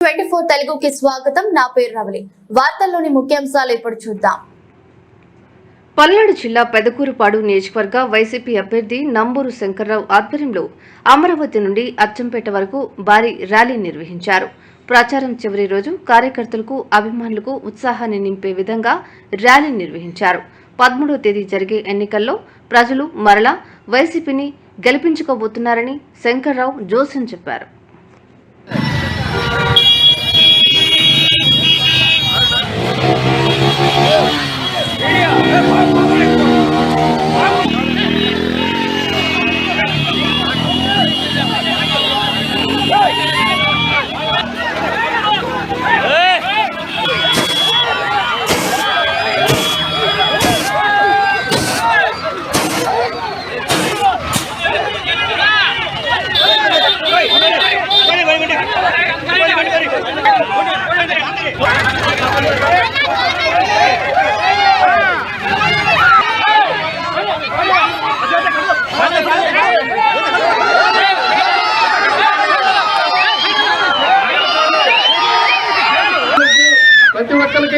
Twenty four తెలుగుకి స్వాగతం. నా పేరు రవలి. వార్తల్లోని ముఖ్యాంశాలు ఇప్పుడు చూద్దాం. పల్నాడు జిల్లా పెదకూరుపాడు నియోజకవర్గ వైసీపీ అభ్యర్థి నంబూరు శంకర్రావు ఆధ్వర్యంలో అమరావతి నుండి అచ్చంపేట వరకు భారీ ర్యాలీ నిర్వహించారు. ప్రచారం చివరి రోజు కార్యకర్తలకు అభిమానులకు ఉత్సాహాన్ని నింపే విధంగా ర్యాలీ నిర్వహించారు. పదమూడవ తేదీ జరిగే ఎన్నికల్లో ప్రజలు మరలా వైసీపీని గెలిపించుకోబోతున్నారని శంకర్రావు జోస్యం చెప్పారు. ప్రతి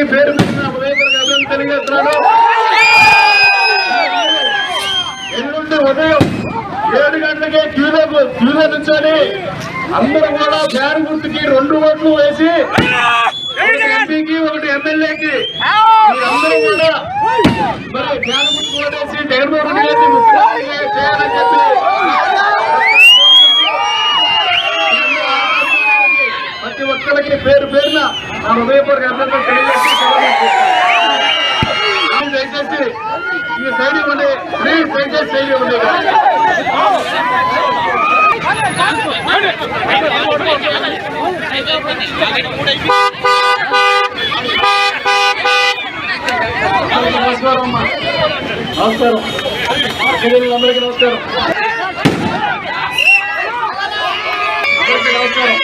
ఒక్కరికి పేరు పెట్టిన ఉదయపూర్వక తెలియజేస్తున్నాను. ఎల్లుండి ఉదయం ఏడు గంటలకే క్యూలో క్యూలో నుంచొని అందరూ కూడా ఫ్యాన్ గుర్తుకి రెండు ఓట్లు వేసి ఒకటి ఎంపీకి ఒకటి ఎమ్మెల్యేకి అందరూ కూడా మరి ఫ్యాన్ గుర్తు ఓటేసి జగన్మోహన్ రెడ్డి చేయాలని చెప్పి ప్రతి ఒక్కరికి పేరు పేరున నా హృదయపూర్వక అభినందనలు తెలియజేసి దయచేసి ఈ శైలి ఇవ్వండి ప్లీజ్ దయచేసి శైలి ఇవ్వండి నమస్కారం అమ్మా నమస్కారం అందరికీ నమస్కారం అందరికీ నమస్కారం.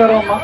నమస్కారం అమ్మా